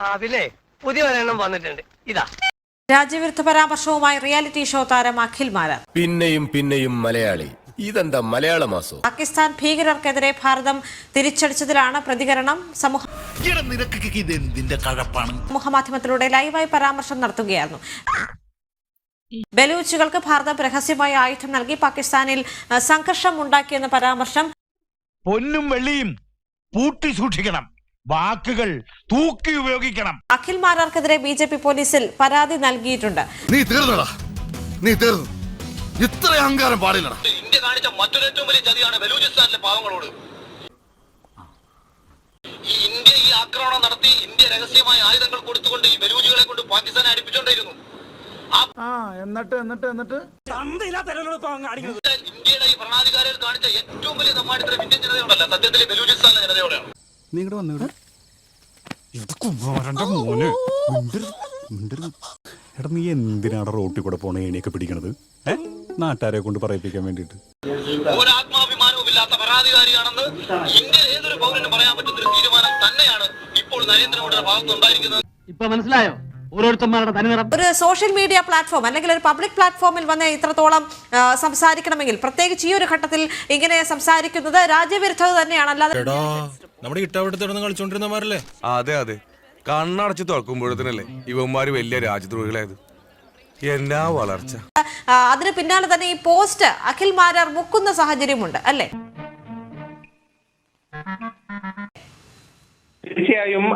പിന്നെ പുതിയ ഒരെണ്ണം വന്നിട്ടുണ്ട്. ഇതാ. രാജ്യവിരുദ്ധ പരാമർശവുമായി റിയാലിറ്റി ഷോ താരം അഖിൽ മാലർ പിന്നെയും പിന്നെയും മലയാളി. ഇതെന്താ മലയാള മാസം? പാകിസ്ഥാൻ ഭീകരർക്കെതിരെ ഭാരതം തിരിച്ചടിച്ചതിലാണ് പ്രതികരണം. സമൂഹ സമൂഹമാധ്യമത്തിലൂടെ ലൈവായി പരാമർശം നടത്തുകയായിരുന്നു. ബലൂച്ചുകൾക്ക് ഭാരതം രഹസ്യമായി ആയുധം നൽകി പാകിസ്ഥാനിൽ സംഘർഷം ഉണ്ടാക്കിയെന്ന പരാമർശം പൊന്നും വെള്ളിയും പൂട്ടി സൂക്ഷിക്കണം. വാക്കുകൾ തൂക്കി ഉപയോഗിക്കണം. അഖിൽ മാരാർക്കെതിരെ ബി ജെ പി പോലീസിൽ പരാതി നൽകിയിട്ടുണ്ട്. നീ തീർന്നടാ. നീ തീർന്നു. ഇത്ര അഹങ്കാരം പാടില്ലടാ. ഇന്ത്യ കാണിച്ച മറ്റൊരു ഏറ്റവും വലിയ ചതിയാണ് ബലൂചിസ്ഥാനിലെ പാവങ്ങളോട്. ഈ ഇന്ത്യ ഈ ആക്രമണം നടത്തി ഇന്ത്യ രഹസ്യമായ ആയുധങ്ങൾ കൊടുത്തുകൊണ്ട് ഈ ബലൂചികളെ കൊണ്ട് പാകിസ്ഥാനെ അടിപ്പിച്ചുകൊണ്ടിരുന്നു ആ എന്നിട്ട് എന്നിട്ട് എന്നിട്ട്? ഇന്ത്യയുടെ ഈ ഭരണാധികാരികൾ കാണിച്ച ഏറ്റവും വലിയ തമ്മാടിത്തരം ഇന്ത്യൻ ജനതയോടല്ല സത്യത്തിൽ ബലൂചിസ്ഥാനിലെ ജനതയോടെയാണ്. നീ ഇങ്ങോട്ട് വന്നു ഇത് കുമാരന്റെ മോന്. മിണ്ടരുത്, മിണ്ടരുത്. എടാ നീ എന്തിനാണ് റോട്ടിൽ കൂടെ പോണ ഏണിയൊക്കെ പിടിക്കണത്? ഏ? നാട്ടുകാരെ കൊണ്ട് പറയിപ്പിക്കാൻ വേണ്ടിട്ട് ഏതൊരു പൗരനും പറയാൻ പറ്റുന്ന ഒരു തീരുമാനം തന്നെയാണ് ഇപ്പോൾ നരേന്ദ്രമോദിയുടെ ഭാഗത്ത് ഉണ്ടായിരിക്കുന്നത്. ഇപ്പൊ മനസ്സിലായോ? ഓരോരുത്തന്മാരുടെ തനിനിറം ഒരു സോഷ്യൽ മീഡിയ പ്ലാറ്റ്ഫോം അല്ലെങ്കിൽ ഒരു പബ്ലിക് പ്ലാറ്റ്ഫോമിൽ വന്ന് ഇത്രത്തോളം ആ, സംസാരിക്കണമെങ്കിൽ പ്രത്യേകിച്ച് ഈ ഒരു ഘട്ടത്തിൽ ഇങ്ങനെ സംസാരിക്കുന്നത് രാജ്യവിരുദ്ധത തന്നെയാണ്. അല്ലാതെ നമ്മുടെ ഇട്ടാവട്ടത്ത് കിടന്ന് കളിച്ചോണ്ടിരുന്നമാരല്ലേ അതെ അതെ. കണ്ണടച്ച് തുറക്കുമ്പോഴത്തേനല്ലേ ഇവന്മാര് വലിയ രാജ്യദ്രോഹികളായത്. എന്നാ വളർച്ച. അതിന് പിന്നാലെ തന്നെ ഈ പോസ്റ്റ് അഖിൽ മാരാർ മുക്കുന്ന സാഹചര്യമുണ്ട് അല്ലേ? തീർച്ചയായും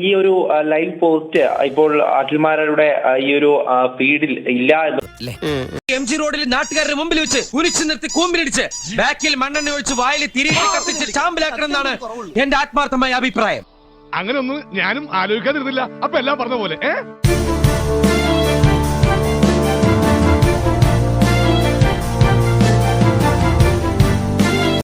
ഈ ഒരു ലൈവ് പോസ്റ്റ് ഇപ്പോൾ അഖിൽമാരുടെ ഈ ഒരു ഫീഡിൽ ഇല്ല എന്ന് എം ജി റോഡിൽ നാട്ടുകാരുടെ മുമ്പിൽ വെച്ച് ഉരിച്ചു നിർത്തി കൂമ്പിലിടിച്ച് ബാക്കിൽ മണ്ണെണ്ണ ഒഴിച്ച് വായിൽ തിരികെ കത്തിച്ച് ചാമ്പലാക്കണം എന്നാണ് എന്റെ ആത്മാർത്ഥമായ അഭിപ്രായം. അങ്ങനെ ഒന്നും ഞാനും ആലോചിക്കാതിരുന്നില്ല. അപ്പൊ എല്ലാം പറഞ്ഞ പോലെ ഏ?